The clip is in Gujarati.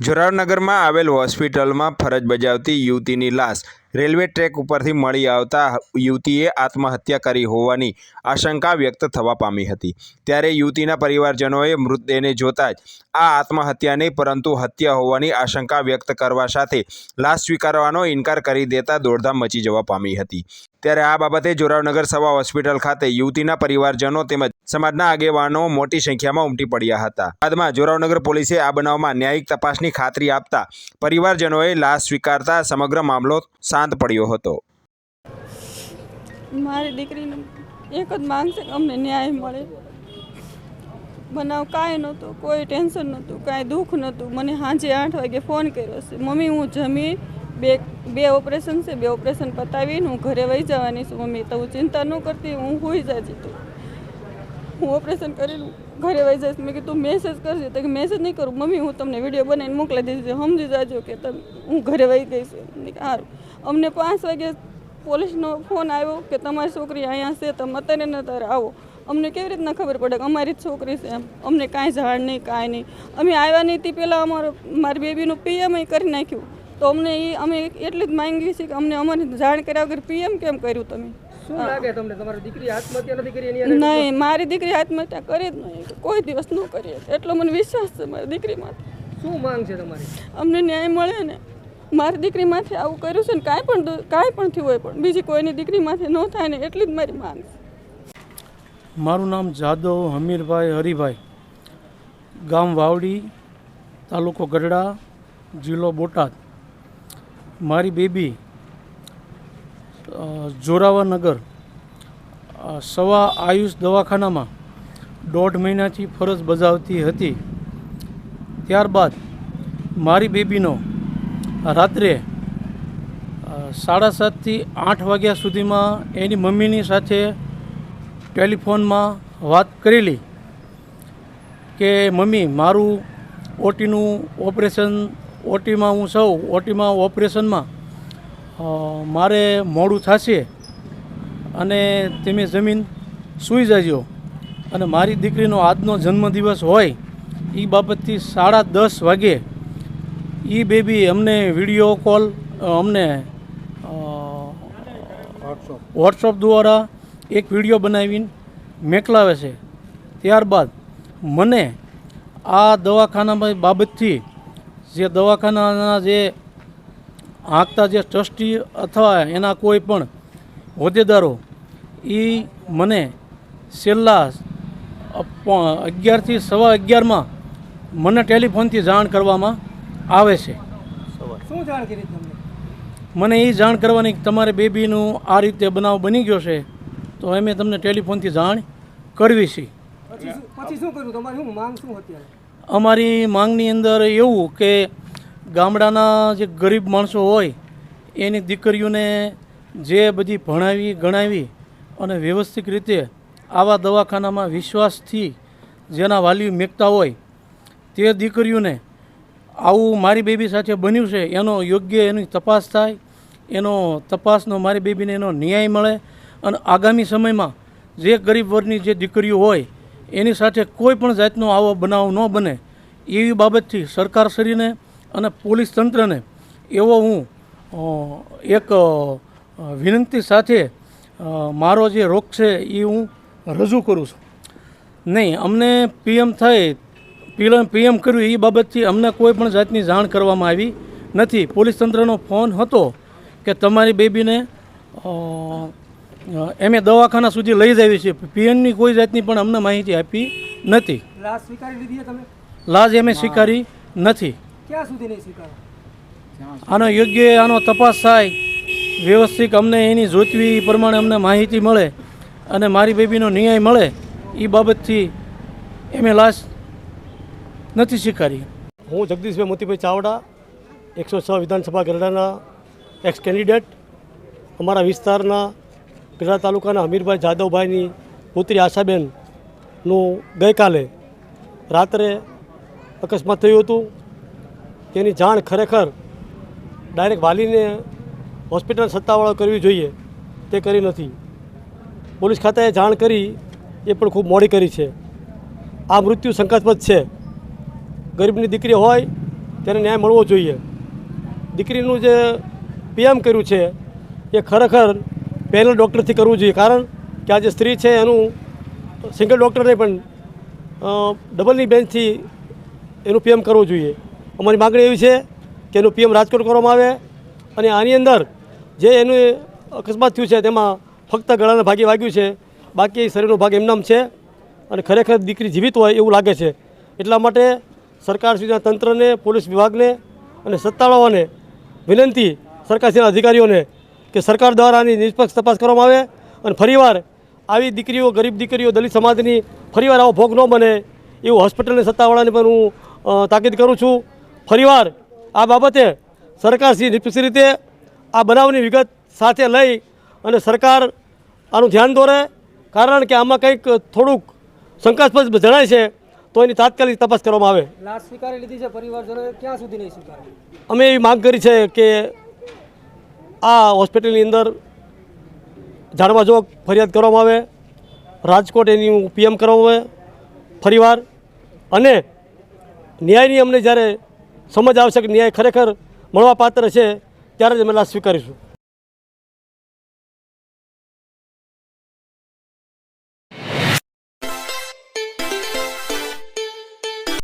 જોરાવનગરમાં આવેલ હોસ્પિટલમાં ફરજ બજાવતી યુવતીની લાશ રેલવે ટ્રેક ઉપરથી મળી આવતા યુવતીએ આત્મહત્યા કરી હોવાની આશંકા વ્યક્ત થવા પામી હતી. ત્યારે યુવતીના પરિવારજનોએ મૃતદેહને જોતા જ આ આત્મહત્યા નહીં પરંતુ હત્યા હોવાની આશંકા વ્યક્ત કરવા સાથે લાશ સ્વીકારવાનો ઇનકાર કરી દેતા દોડધામ મચી જવા પામી હતી. ત્યારે આ બાબતે જોરાવનગર સવા હોસ્પિટલ ખાતે યુવતીના પરિવારજનો તેમજ સમાજના આગેવાનો મોટી સંખ્યામાં ઉમટી પડ્યા હતા. બાદમાં જોરાવનગર પોલીસે આ બનાવમાં ન્યાયિક તપાસની ખાતરી આપતા પરિવારજનોએ લાશ સ્વીકારતા સમગ્ર મામલો શાંત પડ્યો હતો. મારી દીકરીને એક જ માંગ છે અમને ન્યાય મળે. બનાવ કાંઈ નહોતું, કોઈ ટેન્શન નહોતું, કાંઈ દુઃખ નહોતું. મને સાંજે આઠ વાગે ફોન કર્યો છે, મમ્મી, હું જમી બે બે ઓપરેશન છે, બે ઓપરેશન પતાવીને હું ઘરે વહી જવાની છું. મમ્મી, તો હું ચિંતા ન કરતી, હું હોઈ જાજી તું. હું ઓપરેશન કરીને ઘરે વહી જઈશ. મેં કીધું મેસેજ કરજે. તો કે મેસેજ નહીં કરું. મમ્મી, હું તમને વીડિયો બનાવીને મોકલી દઈશ સમજી જાજો કે તમે, હું ઘરે વહી ગઈ સારું અમને પાંચ વાગે પોલીસનો ફોન આવ્યો કે, તમારી છોકરી અહીંયા છે, તમે અત્યારે ને અત્યારે આવો. અમને કેવી રીતના ખબર પડે કે અમારી જ છોકરી છે એમ? અમને કાંઈ જાણ નહીં, કાંઈ નહીં. અમે આવ્યા નહીં તે પહેલાં અમારો, મારી બેબીનું પીએમ કરી નાખ્યું. તો અમને એ અમે એટલી જ માંગી છીએ કે અમને અમારી જાણ કર્યા વગર પીએમ કેમ કર્યું તમે? શું લાગે તમને? તમારી દીકરી આત્મહત્યા નથી કરી એની નહીં મારી દીકરી આત્મહત્યા કરી જ નહીં. કોઈ દિવસ ન કરીએ એટલો મને વિશ્વાસ છે મારી દીકરી માટે શું માંગ છે તમારી? અમને ન્યાય મળે ને. મારી દીકરી માથે આવું કર્યું છે ને કાંઈ પણ કાંઈ પણ થયું હોય પણ બીજી કોઈની દીકરી માથે ન થાય ને એટલી જ મારી માંગ છે. મારું નામ જાદવ હમીરભાઈ હરિભાઈ. ગામ વાવડી તાલુકો ગઢડા જિલ્લો બોટાદ. મારી બેબી અ, જોરાવરનગર સવા આયુષ દવાખાનામાં દોઢ મહિનાથી ફરજ બજાવતી હતી. ત્યારબાદ મારી બેબીનો રાત્રે સાડા સાતથી આઠ વાગ્યા સુધીમાં એની મમ્મીની સાથે ટેલિફોનમાં વાત કરેલી કે મમ્મી મારું ઓટીનું ઓપરેશન ઓટીમાં હું સૌ ઓટીમાં ઓપરેશનમાં મારે મોડું થશે અને તમે જમીન સૂઈ જજો. અને મારી દીકરીનો આજનો જન્મદિવસ હોય એ બાબતથી સાડા દસ વાગે એ બેબી અમને વીડિયો કોલ અમને વોટ્સઅપ દ્વારા એક વીડિયો બનાવીને મેકલાવે છે. ત્યારબાદ મને આ દવાખાનામાં બાબતથી જે દવાખાનાના જે આંકતા જે ટ્રસ્ટી અથવા એના કોઈ પણ હોદ્દેદારો એ મને છેલ્લા અગિયારથી સવા અગિયારમાં મને ટેલિફોનથી જાણ કરવામાં આવે છે. મને એ જાણ કરવાની કે તમારે બેબીનું આ રીતે બનાવ બની ગયો છે તો અમે તમને ટેલિફોનથી જાણ કરવી છે. અમારી માંગની અંદર એવું કે ગામડાના જે ગરીબ માણસો હોય, એની દીકરીઓને જે બધી ભણાવી, ગણાવી અને વ્યવસ્થિત રીતે આવા દવાખાનામાં વિશ્વાસથી જેના વાલીઓ મેકતા હોય, તે દીકરીઓને આવું મારી બેબી સાથે બન્યું છે, એનો યોગ્ય એની તપાસ થાય, એનો તપાસનો મારી બેબીને એનો ન્યાય મળે અને આગામી સમયમાં જે ગરીબ વર્ગની જે દીકરીઓ હોય, એની સાથે કોઈ પણ જાતનો આવો બનાવ ન બને, એવી બાબતથી સરકારશ્રીને અને પોલીસ તંત્રને એવો હું એક વિનંતી સાથે મારો જે રોગ છે એ હું રજૂ કરું છું. નહીં અમને પીએમ થાય પીએમ પીએમ કર્યું એ બાબતથી અમને કોઈ પણ જાતની જાણ કરવામાં આવી નથી. પોલીસ તંત્રનો ફોન હતો કે તમારી બેબીને એમે દવાખાના સુધી લઈ જવી છે. પીએમની કોઈ જાતની પણ અમને માહિતી આપી નથી. લાશ સ્વીકારી લીધી તમે? લાશ એમે સ્વીકારી નથી. ક્યાં સુધી નહીં સ્વીકારો? આનો યોગ્ય આનો તપાસ થાય. વ્યવસ્થિત અમને એની જોતવી પ્રમાણે અમને માહિતી મળે અને મારી બેબીનો ન્યાય મળે એ બાબતથી એમે લાશ નથી સ્વીકારી. હું જગદીશભાઈ મોતીભાઈ ચાવડા એકસો છ વિધાનસભા ગરડાના એક્સ કેન્ડિડેટ અમારા વિસ્તારના ગરડા તાલુકાના હમીરભાઈ જાદવભાઈની પુત્રી આશાબેનનું ગઈકાલે રાત્રે અકસ્માત થયું હતું. તેની જાણ ખરેખર ડાયરેક્ટ વાલીને હોસ્પિટલ સત્તાવાળો કરવી જોઈએ, તે કરી નથી. પોલીસ ખાતાએ જાણ કરી, એ પણ ખૂબ મોડી કરી છે. આ મૃત્યુ શંકાસ્પદ છે. ગરીબની દીકરી હોય, તેને ન્યાય મળવો જોઈએ. દીકરીનું જે પીએમ કર્યું છે, એ ખરેખર પેનલ ડૉક્ટરથી કરવું જોઈએ. કારણ કે આ જે સ્ત્રી છે, એનું સિંગલ ડૉક્ટર નહીં, પણ ડબલની બેન્ચથી એનું પીએમ કરવું જોઈએ. અમારી માગણી એવી છે કે એનું પીએમ રાજકોટ કરવામાં આવે અને આની અંદર જે એનું અકસ્માત થયું છે તેમાં ફક્ત ગળાના ભાગે વાગ્યું છે, બાકી શરીરનો ભાગ એમનામ છે અને ખરેખર દીકરી જીવિત હોય એવું લાગે છે. એટલા માટે સરકાર સુધીના તંત્રને, પોલીસ વિભાગને અને સત્તાવાળાઓને વિનંતી સરકારશ્રીના અધિકારીઓને કે સરકાર દ્વારા આની નિષ્પક્ષ તપાસ કરવામાં આવે અને ફરીવાર આવી દીકરીઓ, ગરીબ દીકરીઓ, દલિત સમાજની ફરીવાર આવો ભોગ ન બને એવું હોસ્પિટલની સત્તાવાળાને પણ હું તાકીદ કરું છું. ફરીવાર આ બાબતે સરકારશ્રી નિષ્પક્ષ રીતે આ બનાવની વિગત સાથે લઈ અને સરકાર આનું ધ્યાન દોરે. કારણ કે આમાં કંઈક થોડુંક શંકાસ્પદ જણાય છે તો એની તાત્કાલિક તપાસ કરવામાં આવે. લાશ સ્વીકારી લીધી છે પરિવારજનોએ ક્યાં સુધી નહીં સ્વીકારે? અમે એવી માંગ કરી છે કે આ હોસ્પિટલની અંદર જાણવા જોગ ફરિયાદ કરવામાં આવે રાજકોટ એની પીએમ કરવામાં આવે ફરીવાર. અને ન્યાયની અમને જ્યારે સમજ આવશે કે ન્યાય ખરેખર મળવાપાત્ર છે ત્યારે જ અમે લાશ સ્વીકારીશું.